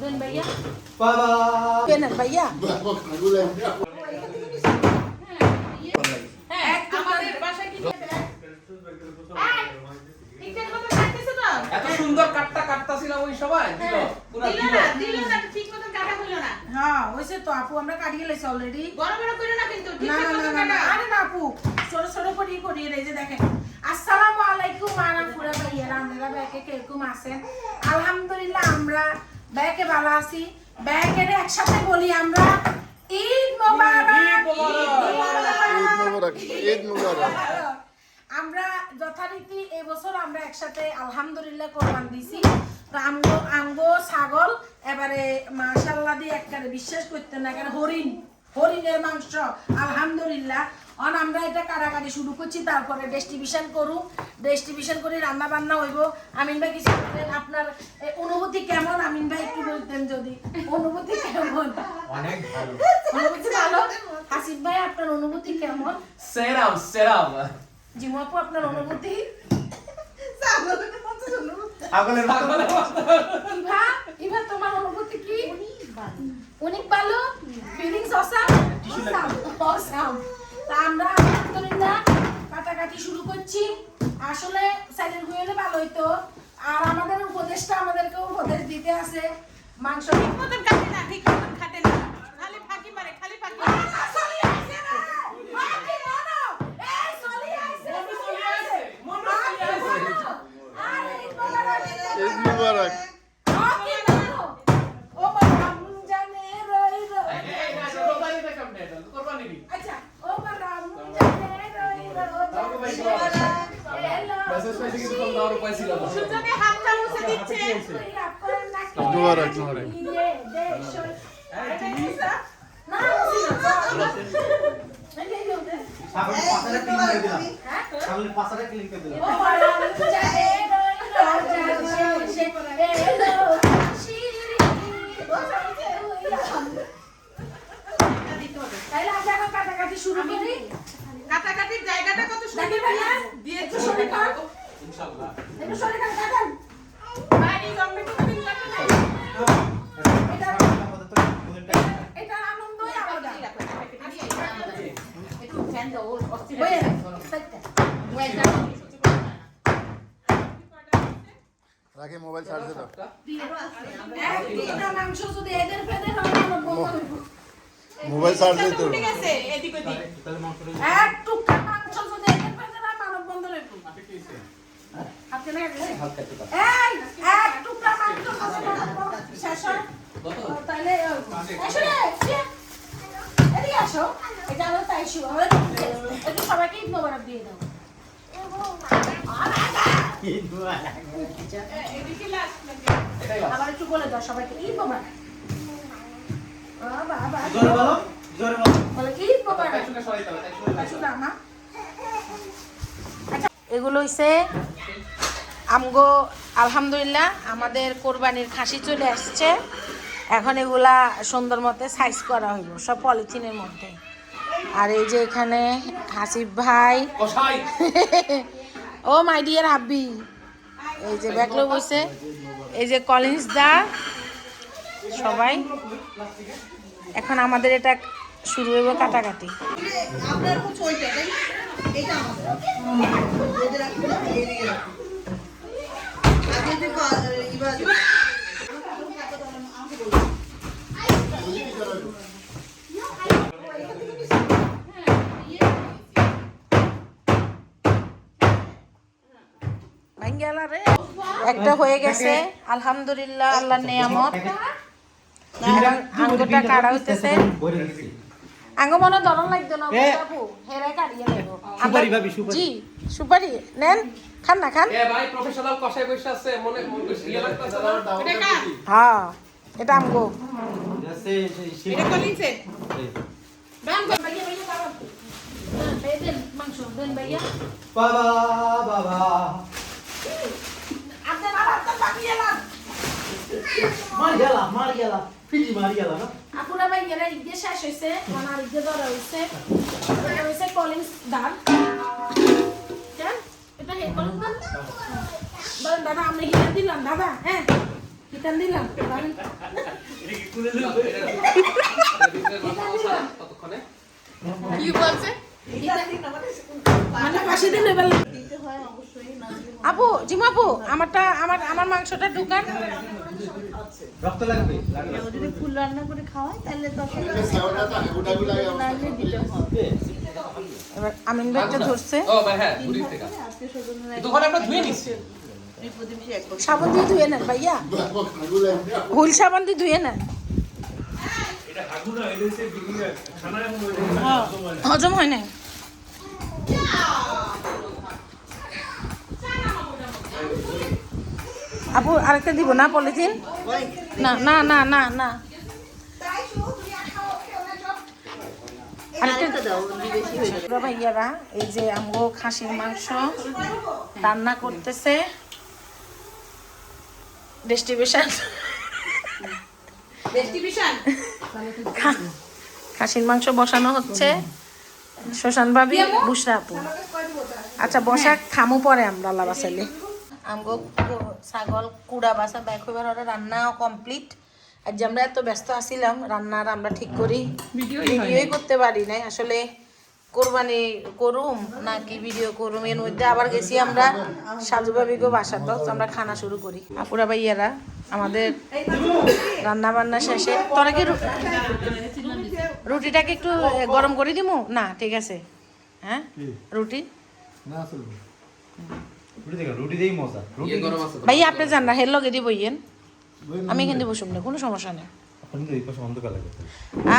দেন ভাইয়া বাবা কেনেন ভাইয়া আমাদের বাসায় কি ঠিকঠাক মতো কাটতেছে তো? এত সুন্দর কাটটা কাটতাছিলাম ওই সময় দিল পুরো দিল দিল। না, দিল না, ঠিক মতো কাটা হলো না। হ্যাঁ হয়েছে তো আপু আমরা কাটিয়ে অলরেডি বড় বড় করো না কিন্তু, না মতো না না কাটা। আরে না আপু ছোট ছোট করে করিয়ে এই যে দেখেন। আসসালামু আলাইকুম আনা পুরা ভাইয়েরা আপনারা ব্যাকে কীরকম আছেন? আলহামদুলিল্লাহ আমরা ব্যাকে ভালো আছি। ব্যাকের একসাথে বলি আমরা ঈদ মোবারক। ঈদ মোবারক। ঈদ মোবারক। আমরা যথারীতি এবছর আমরা একসাথে আলহামদুলিল্লাহ কোরবান দিছি। তো আমগো আমগো ছাগল এবারে মাশাল্লাহ দিয়ে একবারে বিশ্বাস করতেন না কেন হরিণ হরিণের মাংস আলহামদুলিল্লাহ। অন আমরা এটা কাটাকাটি শুরু করছি তারপরে ডিস্ট্রিবিউশন করু। ডিস্ট্রিবিউশন করে রান্না বান্না হইব। আমিন ভাই কিছু আপনার অনুভূতি কেমন? আমিন ভাই একটু বলতেন যদি। অনুভূতি কেমন? অনেক ভালো। অনুভূতি ভালো? হাসিফ ভাই আপনার অনুভূতি কেমন? সেরাম সেরাম। জিমাপু আপনার অনুভূতি? আগলের আগলের ইভা ইভা তোমার অনুভূতি কি? অনেক ভালো। ফিলিংস অসাম অসাম তা আমরা আলহামদুলিল্লাহ কাটাকাটি শুরু করছি আসলে সাইলেন্ট হয়ে হলে ভালো হইতো আর আমাদের উপদেশটা আমাদেরকে উপদেশ দিতে আছে মাংস ঠিক মতন কাটে না, ঠিক মতন কাটে না। খালি ফাঁকি মারে, খালি ফাঁকি মানো মনু মনু মোবারক মানো ও বাবা জানে রই আচ্ছা রই মেসেজ পাইছি কিন্তু কম দাওয়ার উপায় ছিল না সুজনে হাতটা মুছে দিচ্ছে। মোবারক মোবারক ছাগলের পাছাটা ক্লিন করে দিলাম ছাগলের পাছাটা ক্লিন করে শুরু করি কাটাকাটির জায়গাটা কত সুন্দর ভাইয়া দিয়েছে। একটু সরে কাট ইনশাআল্লাহ। একটু সরে কাট কাটেন বাড়ি জম্মে কোনোদিন কাটে নাই। এটা আনন্দই আলাদা। একটু ফ্যান দাও, অস্থির বইয়ে সাইডটা। রাখে মোবাইল চার্জে দাও মাংস যদি এদের ফেদের হয় আমার বন্ধ হইব। মোবাইল চার্জে যাচ্ছে। তো উঠে এদিক ওদিক। এক মাংস যদি এদের হয় মানব না গেলে? এই, এক টুকরা মাংস যদি মানব বন্ধ- শেষ হয়? রে, এদিকে আসো। এটা। আমরা একটু সবাইকে ঈদ মোবারক দিয়ে দাও। আবার একটু বলে দাও সবাইকে ঈদ মোবারক। জোরে বলো জোরে বলো। বলে আচ্ছা, না। এগুলো হইছে আমগো আলহামদুলিল্লাহ আমাদের কোরবানির খাসি চলে আসছে। এখন এগুলা সুন্দর মতে সাইজ করা হইব সব পলিথিনের মধ্যে। আর এই যে এখানে হাসিফ ভাই। ও মাই ডিয়ার হাব্বি এই যে ব্যাকলো বসে এই যে কলিন্স দা। সবাই। এখন আমাদের এটা শুরু হইব কাটাকাটি। একটা হয়ে গেছে। আলহামদুলিল্লাহ আল্লাহ নিয়ামত। এখন আঙ্গুটা কাটা হইতেছে। আঙ্গ মনে দরন লাগতো না বাবু। হেরে কাটিয়ে দেব। সুপারি ভাবি, সুপারি। জি সুপারি। নেন খান না খান। এ ভাই প্রফেশনাল কষাই বসে আছে মনে মন বেশি ইয়ে লাগতাছে এটা কার? হ্যাঁ এটা আমগো এটা কলিংসে? বাম কর। ভাইয়া ভাইয়া বাবা দেন দেন মাংস দেন ভাইয়া বাবা বাবা আপনার আর আপনার বাকি এলাম মার গেলা মার গেলা ফিটি মার গেলা না? আপুরা ভাই এরা ইগে শেষ মানে আর ইগে ধরা হয়েছে এটা হয়েছে কলিংস দান। কেন? এটা হে কলিংস দান? বলেন দাদা আমরা দিলাম দাদা হ্যাঁ? কিতান দিলাম ততক্ষণে কি মানে আপু জিমাপু আমারটা আমার আমার মাংসটা ঢুকান। রক্ত লাগবে? যদি ফুল রান্না করে খাওয়ায় তাহলে এবার আমিন ভাইটা ধরছে। ও ভাই হ্যাঁ সাবান দিয়ে ধুয়ে নেন ভাইয়া। হুইল সাবান দিয়ে ধুয়ে নেন। হ্যাঁ, হজম হয় না আপু আরেকটা দিব না পলিথিন? না না না না না। ভাইয়ারা এই যে আমগো খাসির মাংস রান্না করতেছে। ডেস্টিনেশন খাসির মাংস বসানো হচ্ছে। শ্মশান ভাবি বুসরা আপু। আচ্ছা বসা খামু পরে আমরা লাবাসালি আমগো ছাগল কুড়া বাসা ব্যাক হইবার ওরা রান্নাও কমপ্লিট আর যে আমরা এত ব্যস্ত আছিলাম রান্নার আমরা ঠিক করি। ভিডিওই করতে পারি নাই। আসলে কোরবানি করুম নাকি ভিডিও করুম? এর মধ্যে আবার গেছি আমরা সাজু ভাবিগো বাসা তো আমরা খানা শুরু করি। আপুরা ভাইয়ারা আমাদের রান্না বান্না শেষে তোরা কি রুটিটাকে একটু গরম করে দিমু? না ঠিক আছে। হ্যাঁ? রুটি? দেখো রুটি দেই মজা। ইয়ে গরম আছে তো। ভাইয়া আপনি জান না হের লগে দিব ইয়েন আমি এখান দিয়ে বসুন না কোনো সমস্যা নেই। এখন তো এই পাশে অন্ধকার লাগে।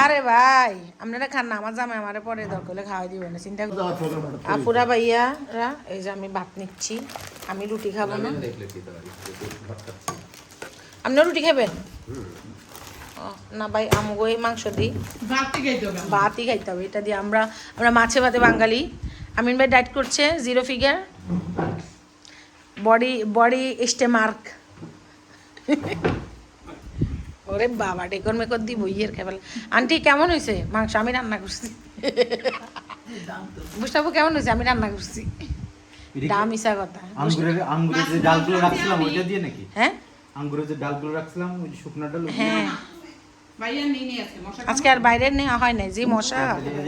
আরে ভাই আপনারা খান না আমার জামাই আমারে পরে দরকার হলে খাওয়াই দিব না চিন্তা করুন আপুরা ভাইয়ারা এই যে আমি ভাত নিচ্ছি আমি রুটি খাব না। আপনারা রুটি খাবেন? ও, না ভাই আমগো এই মাংস দিই ভাতই খাইতে হবে এটা দিয়ে আমরা আমরা মাছে ভাতে বাঙালি। আমিন ভাই ডায়েট করছে জিরো ফিগার বডি বডি স্টে মার্ক ওরে বাবা ডেকর মেকর দি বইয়ের খেয়ে আন্টি কেমন হয়েছে মাংস আমি রান্না করছি। বুঝতে কেমন হয়েছে আমি রান্না করছি। দাম ইসা কথা। আঙ্গুরের আঙ্গুরের যে ডালগুলো রাখছিলাম ওইটা দিয়ে নাকি? হ্যাঁ? আঙ্গুরের যে ডালগুলো রাখছিলাম ওই শুকনো ডাল হ্যাঁ। আজকে আর বাইরে নেওয়া হয় নাই যে মশা।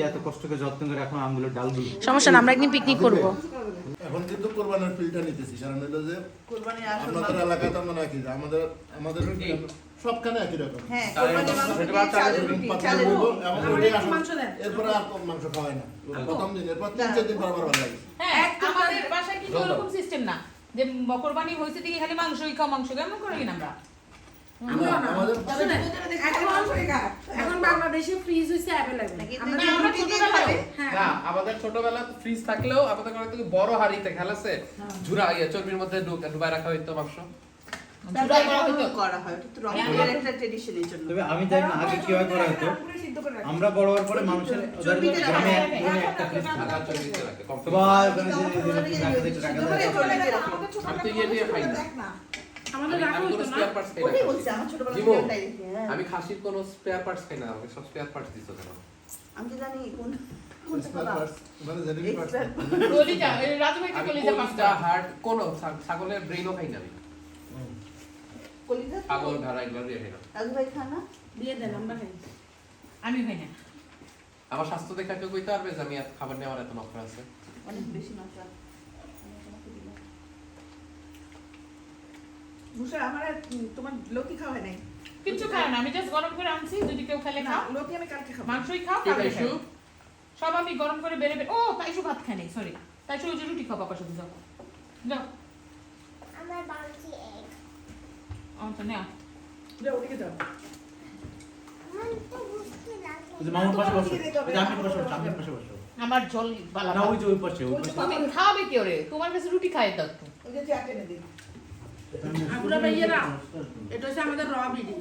এত কষ্ট করে যত্ন করে এখন ডালগুলো। সমস্যা না আমরা একদিন পিকনিক করব। এখন কিন্তু কোরবানের ফিলটা নিতেছি কারণ হলো যে কোরবানির আসল আপনাদের এলাকায় তো আমরা একই আমাদের আমাদের সবখানে একই রকম। হ্যাঁ কোরবানির মাংস দিয়ে চালের রুটি। চালের রুটি। এবং ওইটাই আসল। মাংস দেন। এরপরে আর মাংস খাওয়াই না। প্রথম দিন এরপর তিন চার দিন পর আবার ভালো লাগে। হ্যাঁ আমাদের বাসায় কিন্তু ওরকম সিস্টেম না যে কোরবানি হয়েছে দিকে খালি মাংসই খাও মাংস কেমন করে না, আমরা। আমাদের ছোটবেলা ফ্রিজ থাকলেও আমাদের ঘরে থেকে বড় হাড়িতে খেলাছে ঝুরা ইয়ে চর্বির মধ্যে ডুবাই রাখা হইতো মাংস হয় আমি জানি না আগে কীভাবে করা হতো আমরা বড় হওয়ার পরে মানুষের গ্রামে একটা ফ্রিজ আমাদের রাখা না। ওটাই বলছি আমার ছোটবেলা থেকে ওটাই দেখি, হ্যাঁ। আমি খাসির কোনো স্পেয়ার পার্টস খাই না আমাকে সব স্পেয়ার পার্টস দিত কেন? আমি তো জানি কোন মানে ছাগলের খাই না আমি। ছাগল এগুলো দিয়ে খাই না। খানা দিয়ে দেন আমরা খাই। আমি খাই না। আমার স্বাস্থ্য দেখা কেউ কইতে পারবে যে আমি খাবার নেওয়ার এত নখরা আছে? অনেক বেশি মশলা আমার তোমার লতি খাওয়া নাই। কিচ্ছু খায় না আমি জাস্ট গরম করে আনছি যদি কেউ খেলে খাও। লতি আমি কালকে খাব। মাংসই খাও ঠিক কালকে আছে। খাও। সব আমি গরম করে বেড়ে বেড়ে ও ভাত খায় নাই সরি ওই যে রুটি খাও বাবার সাথে যাও। যাও। আমার. ও তো নেওয়া যাও ওদিকে যাও। আমার জল বালা না, ওই যে ওই পাশে, ওই পাশে। তুমি খাবে কি ওরে? তোমার কাছে রুটি খাই দাও ওই যে টেনে দিই। আপুরা ভাইয়েরা এটা হচ্ছে আমাদের র ভিডিও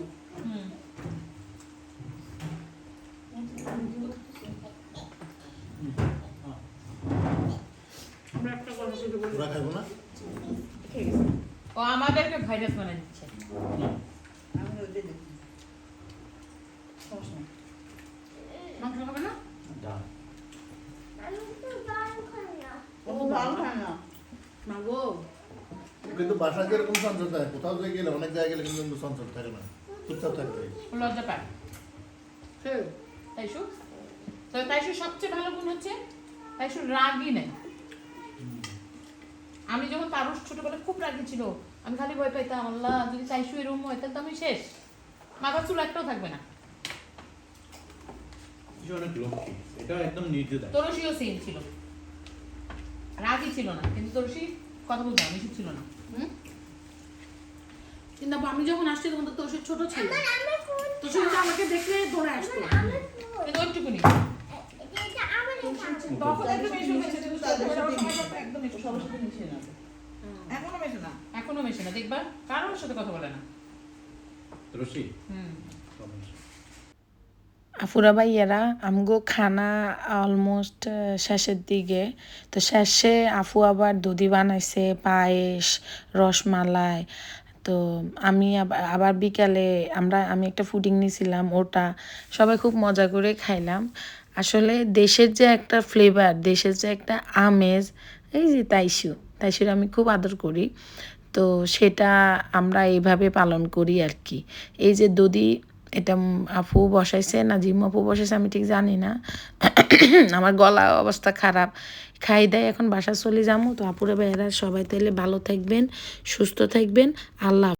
ও আমাদেরকে ভাইরাস বানাই দিচ্ছে আমি ওইটাই দেখি সমস্যা নেই মাংস খাবে না যা। আমি তো গান খাই না ও ভালো খায় না মাগো কিন্তু বাসায় যেরকম সঞ্চয় থাকে কোথাও যে গেলে অনেক জায়গায় গেলে কিন্তু সঞ্চয় থাকে না চুপচাপ লজ্জা পায়। তাইশু? তাইশুর সবচেয়ে ভালো গুণ হচ্ছে তাইশুর রাগই নেই। আমি যখন তারুষ ছোটবেলায় খুব রাগি ছিল আমি খালি ভয় পাইতাম আল্লাহ যদি তাইশু এরকম হয় তাহলে তো আমি শেষ। মাথা চুল একটাও থাকবে না। অনেক লক্ষ্মী এটা একদম নির্দ্বিধায়। তরসিও সেম ছিল। রাগই ছিল না কিন্তু তরসি কথা বলতে আমি ছিল না। হুম? কিন্তু আমি যখন আসছি তখন তো ছোট ছিল। আমাকে দেখলে দৌড়ে আসতো। আমার কিন্তু ওইটুকুনি এটা আমার এটা তখন একদম এসে গেছে কিন্তু তাদের সাথে মিশে না। একদম একটু সবার সাথে মিশে না। এখনও মেশে না এখনও মেশে না। দেখবা কারোর সাথে কথা বলে না। রশি? হুম। আফুরা ভাইয়ারা আমগো খানা অলমোস্ট শেষের দিকে। তো শেষে আফু আবার দুধি বানাইছে পায়েস রসমালাই। তো আমি আবার বিকালে আমরা, আমি একটা ফুডিং নিয়েছিলাম ওটা সবাই খুব মজা করে খাইলাম। আসলে দেশের যে একটা ফ্লেভার দেশের যে একটা আমেজ, এই যে তাইশু, তাইশুর আমি খুব আদর করি। তো সেটা আমরা এইভাবে পালন করি আর কি। এই যে দদি এটা আপু বসাইছে না জিম আপু বসাইছে, আমি ঠিক জানি না। আমার গলা অবস্থা খারাপ। খাই দেয়, এখন বাসা চলে যাব তো আপুরা বেড়ার সবাই তাহলে ভালো থাকবেন, সুস্থ থাকবেন। আল্লাহ